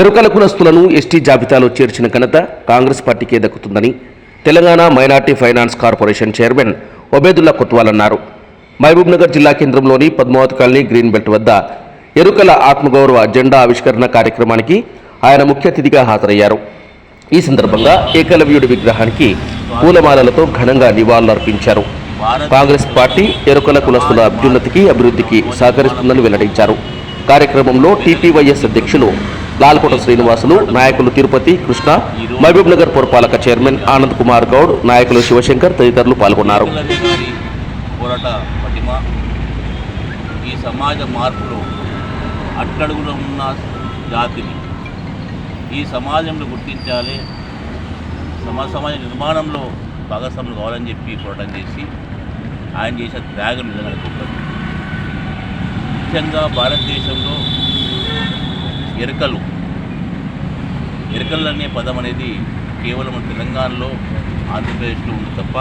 ఎరుకల కులస్తులను ST జాబితాలో చేర్చిన ఘనత కాంగ్రెస్ పార్టీకే దక్కుతుందని Telangana minority finance corporation chairman Obaidullah Kotwal అన్నారు. మహబూబ్నగర్ జిల్లా కేంద్రంలోని పద్మావతి కాలనీ గ్రీన్ బెల్ట్ వద్ద ఎరుకల ఆత్మగౌరవ జెండా ఆవిష్కరణ కార్యక్రమానికి ఆయన ముఖ్య అతిథిగా హాజరయ్యారు. ఈ సందర్భంగా ఏకలవ్యుడి విగ్రహానికి పూలమాలలతో ఘనంగా నివాళులర్పించారు. కాంగ్రెస్ పార్టీ ఎరుకల కులస్తుల అభ్యున్నతికి అభివృద్ధికి సహకరిస్తుందని వెల్లడించారు. కార్యక్రమంలో టీపీవైఎస్ అధ్యక్షులు లాల్కోట శ్రీనివాసులు నాయకులు తిరుపతి కృష్ణ మహబూబ్ నగర్ పురపాలక చైర్మన్ ఆనంద్ కుమార్ గౌడ్ నాయకులు శివశంకర్ తదితరులు పాల్గొన్నారు. పోరాట ఈ సమాజ మార్పులో అట్టడుగులో ఉన్న జాతిని ఈ సమాజంలో గుర్తించాలి. సమాజ సమాజ నిర్మాణంలో భాగస్వాములు కావాలని చెప్పి పోరాటం చేసి ఆయన చేసే త్యాగం నిజంగా ముఖ్యంగా భారతదేశంలో ఎరకలు. ఎరకలు అనే పదం అనేది కేవలం తెలంగాణలో ఆంధ్రప్రదేశ్లో ఉంది తప్ప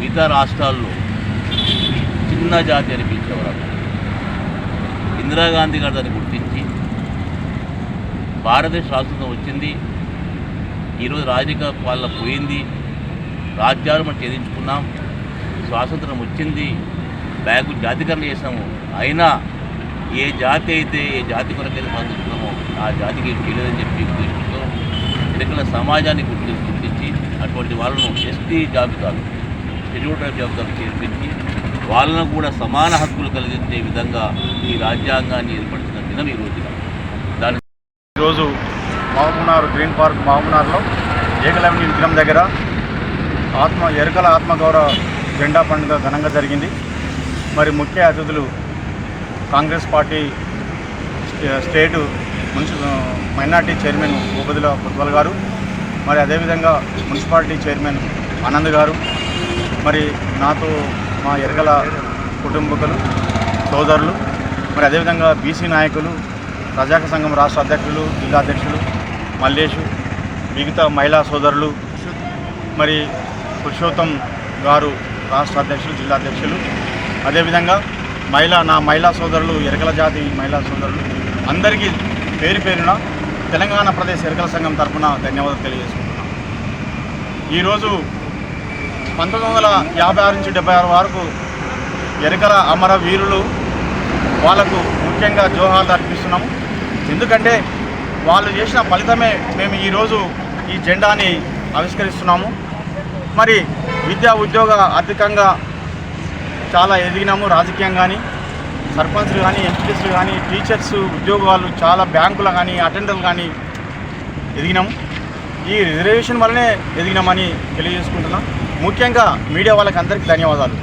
మిగతా రాష్ట్రాల్లో చిన్న జాతి అనిపించేవారు ఇందిరాగాంధీ గారు దాన్ని గుర్తించి భారతదేశ స్వాతంత్రం వచ్చింది. ఈరోజు రాజకీయ పాలన పోయింది. రాజ్యాలు మనం ఛేదించుకున్నాం. స్వాతంత్రం వచ్చింది. బ్యాగు జాతికరణ చేసాము అయినా ఏ జాతి అయితే ఏ జాతి కొరకైతే బతుకుతున్నామో ఆ జాతికి ఏం చేయలేదని చెప్పి ఉద్దేశంతో ఎన్నికల సమాజాన్ని గుర్తి గుర్తించి అటువంటి వాళ్ళను ఎస్టీ జాబితాలు షెడ్యూల్ ట్రైబ్ జాబితాలు చేర్పించి వాళ్ళను కూడా సమాన హక్కులు కలిగించే విధంగా ఈ రాజ్యాంగాన్ని ఏర్పరిచిన దినం ఈ రోజున. దాని ఈరోజు మహబూబ్నగర్ గ్రీన్ పార్క్ మహబూబ్నగర్లో ఏకలవ్య విగ్రహం దగ్గర ఆత్మ ఎరుకల ఆత్మగౌరవ జెండా పండుగ ఘనంగా జరిగింది. మరి ముఖ్య అతిథులు కాంగ్రెస్ పార్టీ స్టే- స్టేటు మున్సిపల్ మైనార్టీ చైర్మన్ ఉపదిల పుత్వల్ గారు మరి అదేవిధంగా మున్సిపాలిటీ చైర్మన్ ఆనంద్ గారు మరి నాతో మా ఎరగల కుటుంబకులు సోదరులు మరి అదేవిధంగా బీసీ నాయకులు ప్రజాక సంఘం రాష్ట్ర అధ్యక్షులు జిల్లా అధ్యక్షులు మల్లేషు మిగతా మహిళా సోదరులు మరి పురుషోత్తం గారు రాష్ట్ర అధ్యక్షులు జిల్లా అధ్యక్షులు అదేవిధంగా మహిళా నా మహిళా సోదరులు ఎరకల జాతి మహిళా సోదరులు అందరికీ పేరు పేరున తెలంగాణ ప్రదేశ్ ఎరకల సంఘం తరఫున ధన్యవాదాలు తెలియజేసుకుంటున్నాం. ఈరోజు పంతొమ్మిది వందల యాభై ఆరు నుంచి డెబ్బై ఆరు వరకు ఎరకల అమర వీరులు వాళ్ళకు ముఖ్యంగా జోహార్లు అర్పిస్తున్నాము. ఎందుకంటే వాళ్ళు చేసిన ఫలితమే మేము ఈరోజు ఈ జెండాని ఆవిష్కరిస్తున్నాము. మరి విద్యా ఉద్యోగ ఆర్థికంగా చాలా ఎదిగినాము. రాజకీయం కానీ సర్పంచ్లు కానీ ఎంపీటీస్లు కానీ టీచర్స్ ఉద్యోగాలు చాలా బ్యాంకులు కానీ అటెండర్లు కానీ ఎదిగినాము. ఈ రిజర్వేషన్ వల్లనే ఎదిగినామని తెలియజేసుకుంటున్నాం. ముఖ్యంగా మీడియా వాళ్ళకి అందరికీ ధన్యవాదాలు.